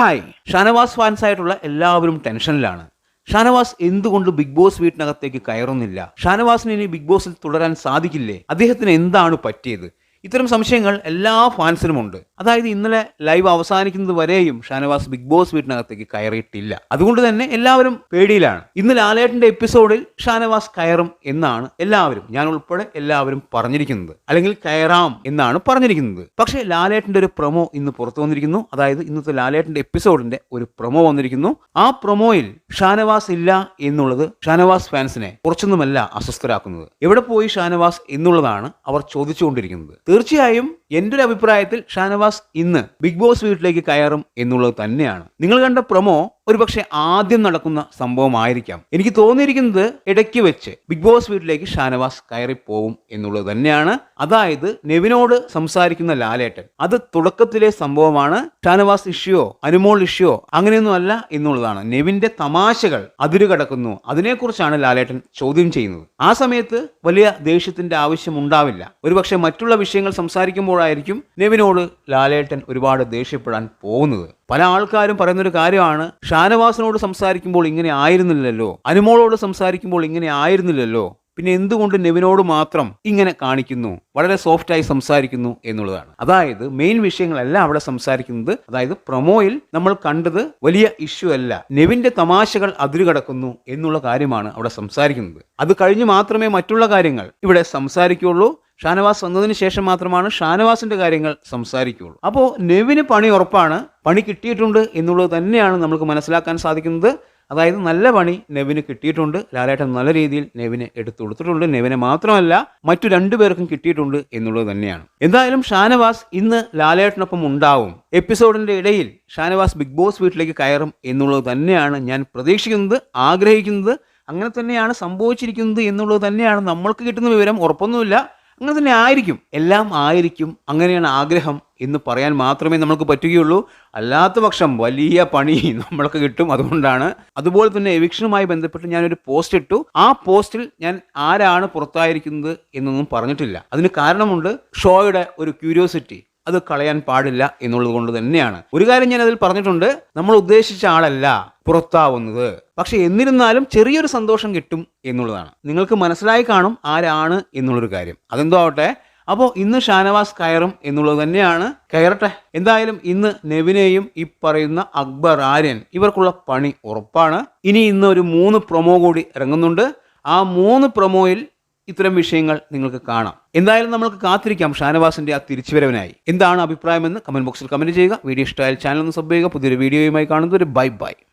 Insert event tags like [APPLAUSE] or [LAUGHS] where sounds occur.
Hi. Shanavas fans ആയിട്ടുള്ള എല്ലാവരും ടെൻഷനിലാണ്. ഷാനവാസ് എന്തുകൊണ്ട് ബിഗ് ബോസ് വീട്ടിനകത്തേക്ക് കയറുന്നില്ല? ഷാനവാസിന് ഇനി ബിഗ് ബോസിൽ തുടരാൻ സാധിക്കില്ലേ? അദ്ദേഹത്തിന് എന്താണ് പറ്റിയത്? ഇത്തരം സംശയങ്ങൾ എല്ലാ ഫാൻസിനുമുണ്ട്. അതായത് ഇന്നലെ ലൈവ് അവസാനിക്കുന്നത് വരെയും ഷാനവാസ് ബിഗ് ബോസ് വീട്ടിനകത്തേക്ക് കയറിയിട്ടില്ല. അതുകൊണ്ട് തന്നെ എല്ലാവരും പേടിയിലാണ്. ഇന്ന് ലാലേട്ടന്റെ എപ്പിസോഡിൽ ഷാനവാസ് കയറും എന്നാണ് എല്ലാവരും ഞാൻ ഉൾപ്പെടെ എല്ലാവരും പറഞ്ഞിരിക്കുന്നത്. അല്ലെങ്കിൽ കയറാം എന്നാണ് പറഞ്ഞിരിക്കുന്നത്. പക്ഷേ ലാലേട്ടന്റെ ഒരു പ്രൊമോ ഇന്ന് പുറത്തു വന്നിരിക്കുന്നു. അതായത് ഇന്നത്തെ ലാലേട്ടന്റെ എപ്പിസോഡിന്റെ ഒരു പ്രൊമോ വന്നിരിക്കുന്നു. ആ പ്രൊമോയിൽ ഷാനവാസ് ഇല്ല എന്നുള്ളത് ഷാനവാസ് ഫാൻസിനെ കുറച്ചൊന്നുമല്ല അസ്വസ്ഥരാക്കുന്നത്. എവിടെ പോയി ഷാനവാസ് എന്നുള്ളതാണ് അവർ ചോദിച്ചുകൊണ്ടിരിക്കുന്നത്. തീർച്ചയായും എന്റെ ഒരു അഭിപ്രായത്തിൽ ഷാനവാസ് ഇന്ന് ബിഗ് ബോസ് വീട്ടിലേക്ക് കയറും എന്നുള്ളത് തന്നെയാണ്. നിങ്ങൾ കണ്ട പ്രൊമോ ഒരുപക്ഷെ ആദ്യം നടക്കുന്ന സംഭവമായിരിക്കാം. എനിക്ക് തോന്നിയിരിക്കുന്നത് ഇടയ്ക്ക് വെച്ച് ബിഗ് ബോസ് വീട്ടിലേക്ക് ഷാനവാസ് കയറി പോവും എന്നുള്ളത് തന്നെയാണ്. അതായത് നെവിനോട് സംസാരിക്കുന്ന ലാലേട്ടൻ. അത് തുടക്കത്തിലെ സംഭവമാണ്. ഷാനവാസ് ഇഷ്യോ അനുമോൾ ഇഷ്യോ അങ്ങനെയൊന്നും അല്ല എന്നുള്ളതാണ്. നെവിന്റെ തമാശകൾ അതിരുകടക്കുന്നു. അതിനെക്കുറിച്ചാണ് ലാലേട്ടൻ ചോദ്യം ചെയ്യുന്നത്. ആ സമയത്ത് വലിയ ദേഷ്യത്തിന്റെ ആവശ്യം ഉണ്ടാവില്ല. ഒരുപക്ഷെ മറ്റുള്ള വിഷയങ്ങൾ സംസാരിക്കുമ്പോഴായിരിക്കും നെവിനോട് ലാലേട്ടൻ ഒരുപാട് ദേഷ്യപ്പെടാൻ പോകുന്നത്. പല ആൾക്കാരും പറയുന്നൊരു കാര്യമാണ് ഷാനവാസിനോട് സംസാരിക്കുമ്പോൾ ഇങ്ങനെ ആയിരുന്നില്ലല്ലോ? അനുമോളോട് സംസാരിക്കുമ്പോൾ ഇങ്ങനെ ആയിരുന്നില്ലല്ലോ? പിന്നെ എന്തുകൊണ്ട് നെവിനോട് മാത്രം ഇങ്ങനെ കാണിക്കുന്നു? വളരെ സോഫ്റ്റായി സംസാരിക്കുന്നു എന്നുള്ളതാണ്. അതായത് മെയിൻ വിഷയങ്ങളല്ല അവിടെ സംസാരിക്കുന്നത് അതായത് പ്രൊമോയിൽ നമ്മൾ കണ്ടത് വലിയ ഇഷ്യൂ അല്ല. നെവിന്റെ തമാശകൾ അതിരുകടക്കുന്നു എന്നുള്ള കാര്യമാണ് അവിടെ സംസാരിക്കുന്നത്. അത് കഴിഞ്ഞ് മാത്രമേ മറ്റുള്ള കാര്യങ്ങൾ ഇവിടെ സംസാരിക്കുകയുള്ളൂ. ഷാനവാസ് വന്നതിന് ശേഷം മാത്രമാണ് ഷാനവാസിന്റെ കാര്യങ്ങൾ സംസാരിക്കുകയുള്ളൂ. അപ്പോൾ നെവിന് പണി ഉറപ്പാണ് പണി കിട്ടിയിട്ടുണ്ട് എന്നുള്ളത് തന്നെയാണ് നമുക്ക് മനസ്സിലാക്കാൻ സാധിക്കുന്നത്. അതായത് നല്ല പണി നെവിന് കിട്ടിയിട്ടുണ്ട് ലാലേട്ടൻ നല്ല രീതിയിൽ നെവിനെ എടുത്തു കൊടുത്തിട്ടുണ്ട്. നെവിനെ മാത്രമല്ല മറ്റു രണ്ടുപേർക്കും കിട്ടിയിട്ടുണ്ട് എന്നുള്ളത് തന്നെയാണ്. എന്തായാലും ഷാനവാസ് ഇന്ന് ലാലേട്ടനൊപ്പം ഉണ്ടാവും. എപ്പിസോഡിന്റെ ഇടയിൽ ഷാനവാസ് ബിഗ് ബോസ് വീട്ടിലേക്ക് കയറും എന്നുള്ളത് തന്നെയാണ് ഞാൻ പ്രതീക്ഷിക്കുന്നത് ആഗ്രഹിക്കുന്നത്. അങ്ങനെ തന്നെയാണ് സംഭവിച്ചിരിക്കുന്നത് എന്നുള്ളത് തന്നെയാണ് നമ്മൾക്ക് കിട്ടുന്ന വിവരം. ഉറപ്പൊന്നുമില്ല. അങ്ങനെ തന്നെ ആയിരിക്കും. എല്ലാം ആയിരിക്കും. അങ്ങനെയാണ് ആഗ്രഹം എന്ന് പറയാൻ മാത്രമേ നമുക്ക് പറ്റുകയുള്ളൂ. അല്ലാത്ത പക്ഷം വലിയ പണി [LAUGHS] നമ്മൾക്ക് കിട്ടും അതുകൊണ്ടാണ്. അതുപോലെ തന്നെ എവിക്ഷനുമായി ബന്ധപ്പെട്ട് ഞാനൊരു പോസ്റ്റ് ഇട്ടു. ആ പോസ്റ്റിൽ ഞാൻ ആരാണ് പുറത്തായിരിക്കുന്നത് എന്നൊന്നും പറഞ്ഞിട്ടില്ല. അതിന് കാരണമുണ്ട് ഷോയുടെ ഒരു ക്യൂരിയോസിറ്റി അത് കളയാൻ പാടില്ല എന്നുള്ളത് കൊണ്ട് തന്നെയാണ്. ഒരു കാര്യം ഞാൻ അതിൽ പറഞ്ഞിട്ടുണ്ട്. നമ്മൾ ഉദ്ദേശിച്ച ആളല്ല പുറത്താവുന്നത്. പക്ഷെ എന്നിരുന്നാലും ചെറിയൊരു സന്തോഷം കിട്ടും എന്നുള്ളതാണ്. നിങ്ങൾക്ക് മനസ്സിലായി കാണും ആരാണ് എന്നുള്ളൊരു കാര്യം. അതെന്തോ ആവട്ടെ. അപ്പോൾ ഇന്ന് ഷാനവാസ് കയറും എന്നുള്ളത് തന്നെയാണ്. കയറട്ടെ. എന്തായാലും ഇന്ന് നെവിനെയും ഈ പറയുന്ന അക്ബർ ആര്യൻ ഇവർക്കുള്ള പണി ഉറപ്പാണ്. ഇനി ഇന്ന് ഒരു മൂന്ന് പ്രൊമോ കൂടി ഇറങ്ങുന്നുണ്ട്. ആ മൂന്ന് പ്രൊമോയിൽ ഇത്തരം വിഷയങ്ങൾ നിങ്ങൾക്ക് കാണാം. എന്തായാലും നമ്മൾക്ക് കാത്തിരിക്കാം. ഷാനവാസിന്റെ ആ തിരിച്ചുവരവിനായി. എന്താണ് അഭിപ്രായമെന്ന് കമന്റ് ബോക്സിൽ കമന്റ് ചെയ്യുക. വീഡിയോ ഇഷ്ടമായാൽ ചാനൽ ഒന്ന് സബ് ചെയ്യുക. പുതിയൊരു വീഡിയോയുമായി കാണുന്നത് ഒരു ബൈ ബൈ.